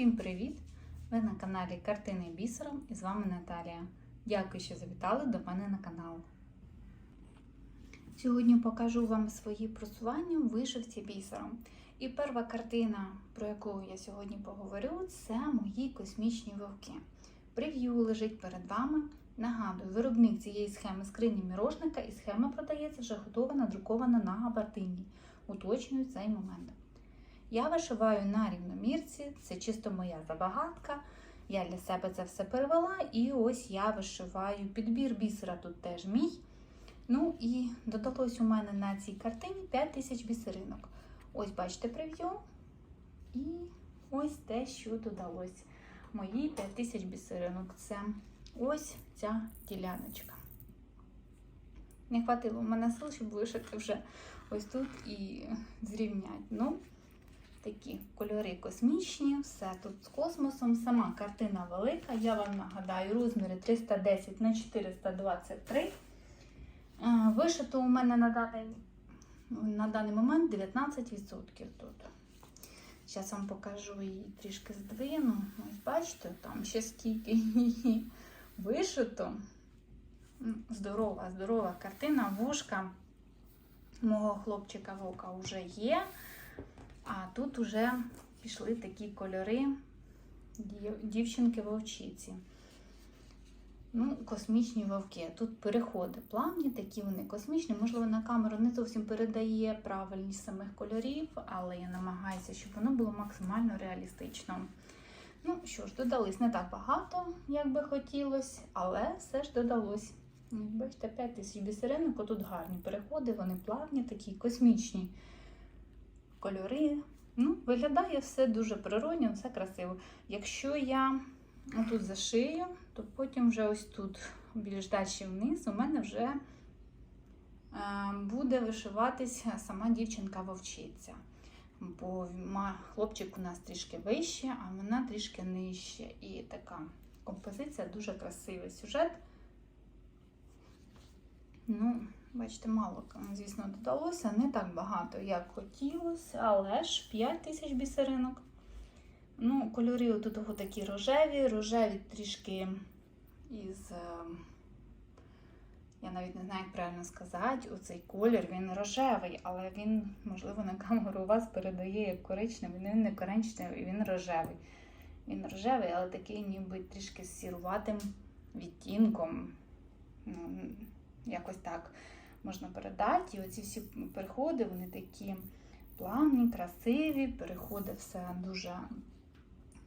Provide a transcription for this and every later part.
Всім привіт! Ви на каналі Картини бісером і з вами Наталія. Дякую, що завітали до мене на канал. Сьогодні покажу вам свої просування в вишивці бісером. І перша картина, про яку я сьогодні поговорю, це мої космічні вовки. Прев'ю лежить перед вами. Нагадую, виробник цієї схеми скрині мірошника і схема продається вже готова, надрукована на габардині. Уточнюю цей момент. Я вишиваю на рівномірці, це чисто моя забагатка. Я для себе це все перевела, і ось я вишиваю підбір бісера тут теж мій. Ну і додалось у мене на цій картині 5 тисяч бісеринок. Ось бачите прев'ю. І ось те, що додалось. Мої 5 тисяч бісеринок. Це ось ця діляночка. Не хватило в мене сил, щоб вишити вже ось тут і зрівняти. Ну, такі кольори космічні, все тут з космосом. Сама картина велика. Я вам нагадаю, розміри 310 на 423. Вишито у мене на даний, на даний момент 19% тут. Зараз вам покажу її трішки здвину. Ось бачите, там ще скільки її вишито. Здорова, здорова картина, вушка мого хлопчика вовка вже є. А тут вже пішли такі кольори дівчинки-вовчиці. Ну, космічні вовки. Тут переходи плавні, такі вони космічні. Можливо, на камеру не зовсім передає правильність самих кольорів, але я намагаюся, щоб воно було максимально реалістично. Ну що ж, додались не так багато, як би хотілося, але все ж додалось. Бачите, 5 тисяч бісеринок, тут гарні переходи, вони плавні, такі космічні кольори. Ну, Виглядає все дуже природньо, все красиво. Якщо я тут зашию, то потім вже ось тут, більш далі вниз, у мене вже е, буде вишиватися сама дівчинка-вовчиця. Бо хлопчик у нас трішки вище, а вона трішки нижче. І така композиція дуже красивий сюжет. Ну, Бачите, мало, звісно, додалося, не так багато, як хотілося, але ж 5 тисяч бісеринок. Ну, Кольори тут такі рожеві, рожеві трішки із, я навіть не знаю, як правильно сказати, оцей колір він рожевий, але він, можливо, на камеру у вас передає як коричневий, він не коричневий, він рожевий. Він рожевий, але такий ніби трішки з сіруватим відтінком. Ну, Якось так можна передати. І оці всі переходи, вони такі плавні, красиві, переходи все дуже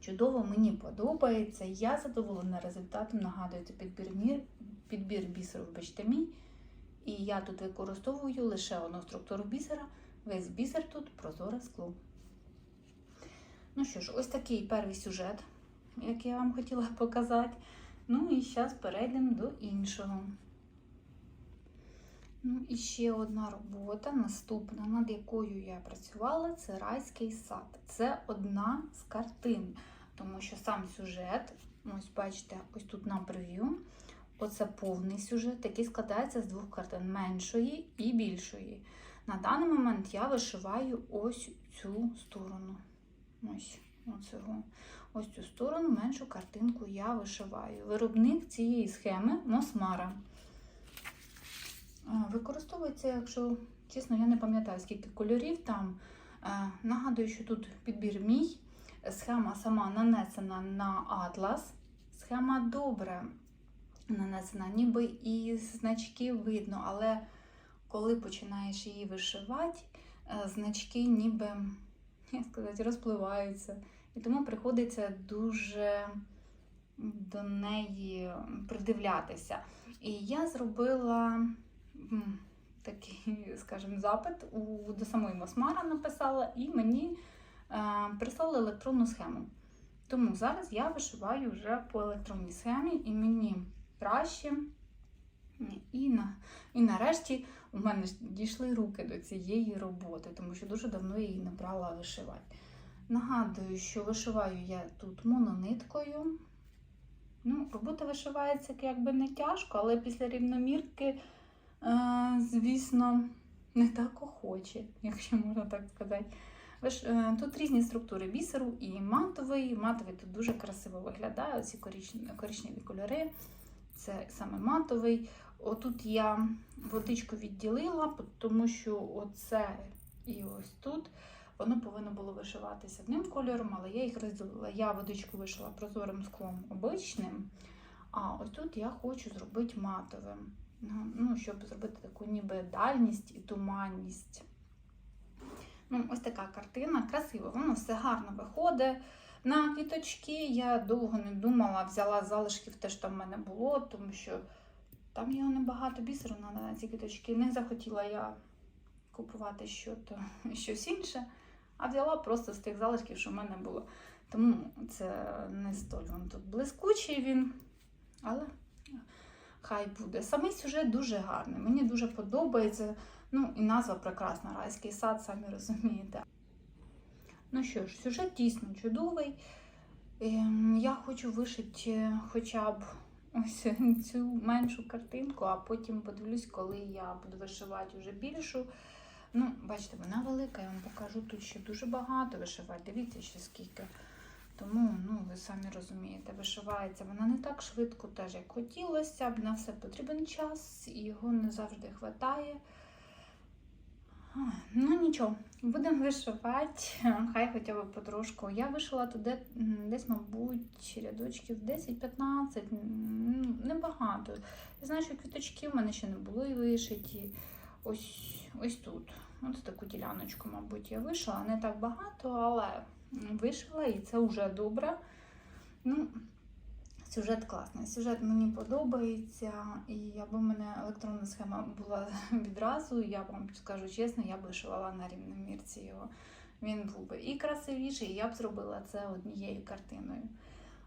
чудово, мені подобається. Я задоволена результатом. Нагадую, це підбір, підбір бісеру в бечтамі. І я тут використовую лише одну структуру бісера, весь бісер тут прозоре скло. Ну що ж, ось такий перший сюжет, який я вам хотіла показати. Ну і зараз перейдемо до іншого. Ну, і ще одна робота, наступна, над якою я працювала, це райський сад. Це одна з картин, тому що сам сюжет, ось бачите, ось тут на прев'ю, оце повний сюжет, який складається з двох картин меншої і більшої. На даний момент я вишиваю ось цю сторону. Ось оцього. Ось цю сторону, меншу картинку я вишиваю. Виробник цієї схеми Мосмара. Використовується, якщо чесно, я не пам'ятаю, скільки кольорів там. Нагадую, що тут підбір мій. Схема сама нанесена на атлас. Схема добре нанесена, ніби і значки видно, але коли починаєш її вишивати, е, значки ніби, як сказати, розпливаються. І тому приходиться дуже до неї придивлятися. І я зробила такий, скажімо, запит у, до самої Мосмара написала, і мені е, прислали електронну схему. Тому зараз я вишиваю вже по електронній схемі, і мені краще. І на, і нарешті у мене дійшли руки до цієї роботи, тому що дуже давно я її не брала вишивати. Нагадую, що вишиваю я тут монониткою. Ну, Робота вишивається якби не тяжко, але після рівномірки звісно, не так охоче, якщо можна так сказати. Е, Тут різні структури бісеру і матовий. Матовий тут дуже красиво виглядає. Оці коричневі кольори. Це саме матовий. Отут я водичку відділила, тому що оце і ось тут воно повинно було вишиватися одним кольором, але я їх розділила. Я водичку вишила прозорим склом обичним, а ось тут я хочу зробити матовим. Ну, щоб зробити таку ніби дальність і туманність. Ну, ось така картина, красиво, воно все гарно виходить. На квіточки я довго не думала, взяла залишків те, що в мене було, тому що там його небагато бісеру на, ці квіточки. Не захотіла я купувати що щось інше, а взяла просто з тих залишків, що в мене було. Тому це не столь він тут блискучий він, але хай буде. Самий сюжет дуже гарний, мені дуже подобається. Ну і назва прекрасна, райський сад, самі розумієте. Ну що ж, сюжет дійсно чудовий. Ем, Я хочу вишити хоча б ось цю меншу картинку, а потім подивлюсь, коли я буду вишивати вже більшу. Ну, бачите, вона велика, я вам покажу тут ще дуже багато вишивати. Дивіться, ще скільки. Тому, ну, ви самі розумієте, вишивається вона не так швидко, теж як хотілося б. На все потрібен час, і його не завжди вистачає. Ну нічого, будемо вишивати, хай хоча б потрошку. Я вишила туди десь, мабуть, рядочків 10-15, небагато. Я знаю, що квіточки в мене ще не були вишиті. Ось, ось тут. Ось таку діляночку, мабуть, я вишила. Не так багато, але вишила і це вже добре. Ну, Сюжет класний. Сюжет мені подобається, і аби в мене електронна схема була відразу, я вам скажу чесно, я б вишивала на рівномірці його. Він був би і красивіший, і я б зробила це однією картиною.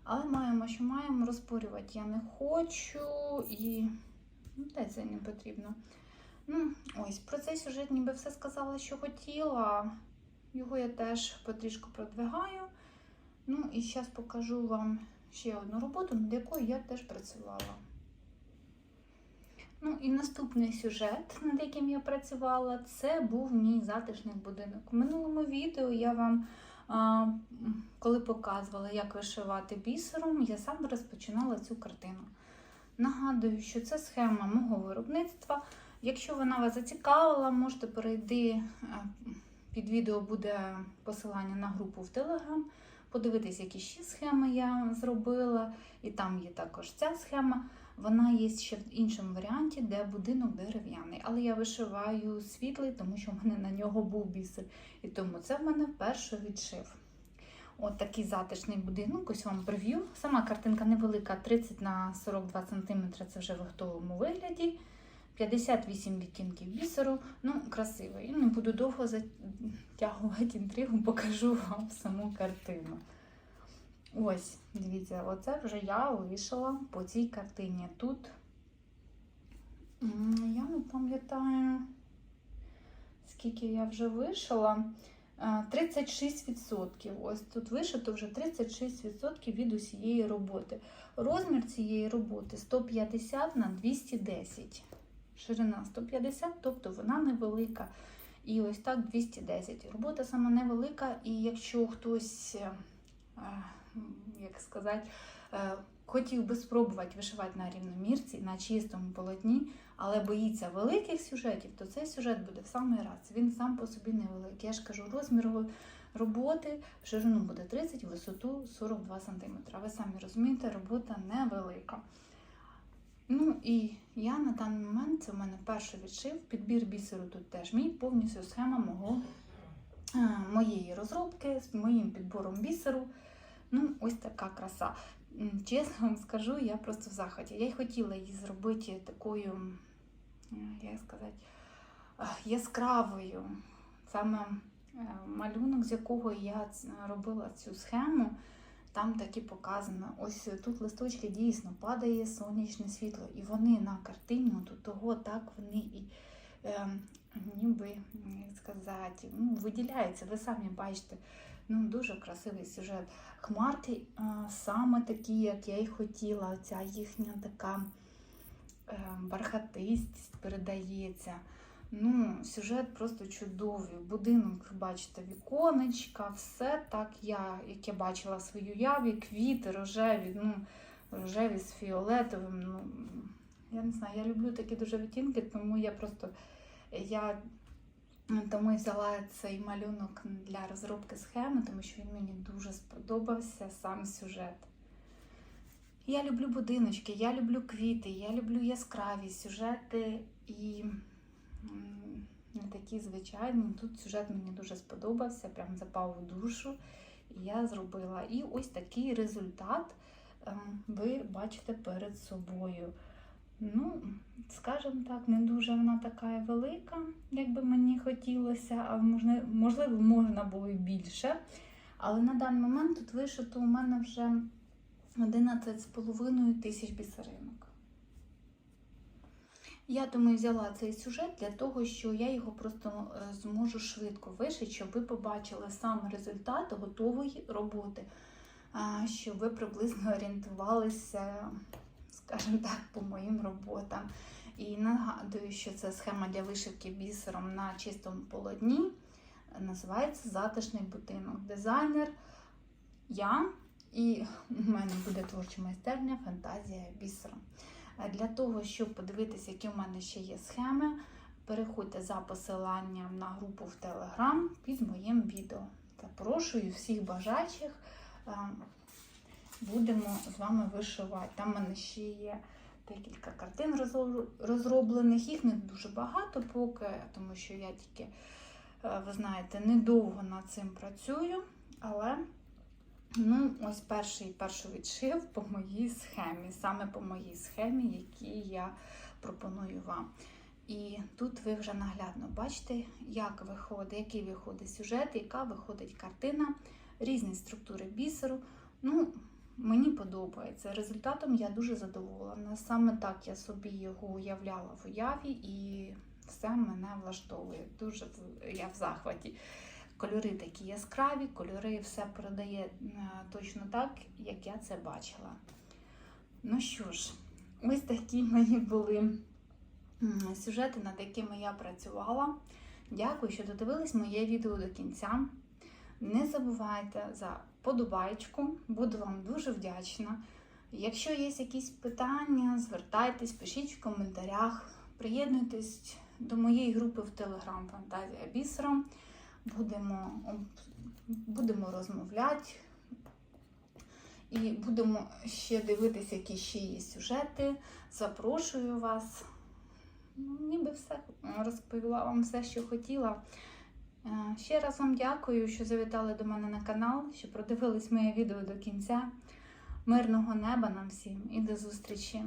Але маємо, що маємо, розпорювати я не хочу і ну, те це не потрібно. Ну, ось, про цей сюжет ніби все сказала, що хотіла. Його я теж потрішку продвигаю. Ну і зараз покажу вам ще одну роботу, над якою я теж працювала. Ну і наступний сюжет, над яким я працювала, це був мій затишний будинок. У минулому відео я вам, коли показувала, як вишивати бісером, я саме розпочинала цю картину. Нагадую, що це схема мого виробництва. Якщо вона вас зацікавила, можете перейти а, під відео буде посилання на групу в Telegram подивитись, які ще схеми я зробила. І там є також ця схема. Вона є ще в іншому варіанті, де будинок дерев'яний. Але я вишиваю світлий, тому що в мене на нього був бісер. І тому це в мене перший відшив. От такий затишний будинок, ось вам прев'ю. Сама картинка невелика, 30 на 42 см це вже в готовому вигляді. 58 відтінків бісеру. Ну, красивий. І не буду довго затягувати інтригу, покажу вам саму картину. Ось, дивіться, оце вже я вишила по цій картині. Тут я не пам'ятаю, скільки я вже вишила. Е, 36%. Ось тут вишито вже 36% від усієї роботи. Розмір цієї роботи 150 на 210 ширина 150, тобто вона невелика. І ось так 210. Робота сама невелика, і якщо хтось, е, як сказати, е, хотів би спробувати вишивати на рівномірці, на чистому полотні, але боїться великих сюжетів, то цей сюжет буде в самий раз. Він сам по собі невеликий. Я ж кажу, розмір роботи в ширину буде 30, в висоту 42 см. Ви самі розумієте, робота невелика. Ну і я на даний момент, це в мене перший відшив, підбір бісеру тут теж мій, повністю схема мого, е, моєї розробки з моїм підбором бісеру. Ну, ось така краса. Чесно вам скажу, я просто в захваті. Я й хотіла її зробити такою, як сказати, е, яскравою. Саме е, малюнок, з якого я робила цю схему. Там таки показано, ось тут листочки дійсно падає сонячне світло, і вони на картині, от того так вони і е, ніби як сказати, ну, виділяються. Ви самі бачите, ну дуже красивий сюжет. Хмарки е, саме такі, як я й хотіла. Ця їхня така е, бархатистість передається. Ну, сюжет просто чудовий. Будинок, бачите, віконечка, все так, я, як я бачила в своїй уяві, квіти, рожеві, ну, рожеві з фіолетовим. Ну, я не знаю, я люблю такі дуже відтінки, тому я просто я тому і взяла цей малюнок для розробки схеми, тому що він мені дуже сподобався сам сюжет. Я люблю будиночки, я люблю квіти, я люблю яскраві сюжети і не такі звичайні. Тут сюжет мені дуже сподобався, прям запав у душу. І я зробила. І ось такий результат ем, ви бачите перед собою. Ну, скажімо так, не дуже вона така велика, як би мені хотілося, а можливо, можна було і більше. Але на даний момент тут вишито у мене вже 11,5 тисяч бісеринок. Я і взяла цей сюжет для того, що я його просто е, зможу швидко вишити, щоб ви побачили сам результат готової роботи, щоб ви приблизно орієнтувалися, скажімо так, по моїм роботам. І нагадую, що це схема для вишивки бісером на чистому полотні. Називається Затишний будинок. Дизайнер я і у мене буде творча майстерня Фантазія бісером. Для того, щоб подивитися, які в мене ще є схеми, переходьте за посиланням на групу в Telegram під моїм відео. Запрошую всіх бажаючих. е, Будемо з вами вишивати. Там в мене ще є декілька картин розроблених. Їх не дуже багато поки, тому що я тільки, е, ви знаєте, недовго над цим працюю. Але ну, ось перший перший відшив по моїй схемі, саме по моїй схемі, які я пропоную вам. І тут ви вже наглядно бачите, як виходить, який виходить сюжет, яка виходить картина, різні структури бісеру. Ну, мені подобається. Результатом я дуже задоволена. Саме так я собі його уявляла в уяві, і все мене влаштовує. Дуже я в захваті. Кольори такі яскраві, кольори все передає е, точно так, як я це бачила. Ну що ж, ось такі мої були сюжети, над якими я працювала. Дякую, що додивились моє відео до кінця. Не забувайте за подобайку, буду вам дуже вдячна. Якщо є якісь питання, звертайтесь, пишіть в коментарях, приєднуйтесь до моєї групи в Telegram Фантазія бісером. Будемо, будемо розмовляти і будемо ще дивитися, які ще є сюжети. Запрошую вас. Ну, ніби все розповіла вам все, що хотіла. Е, Ще раз вам дякую, що завітали до мене на канал, що продивились моє відео до кінця. Мирного неба нам всім і до зустрічі!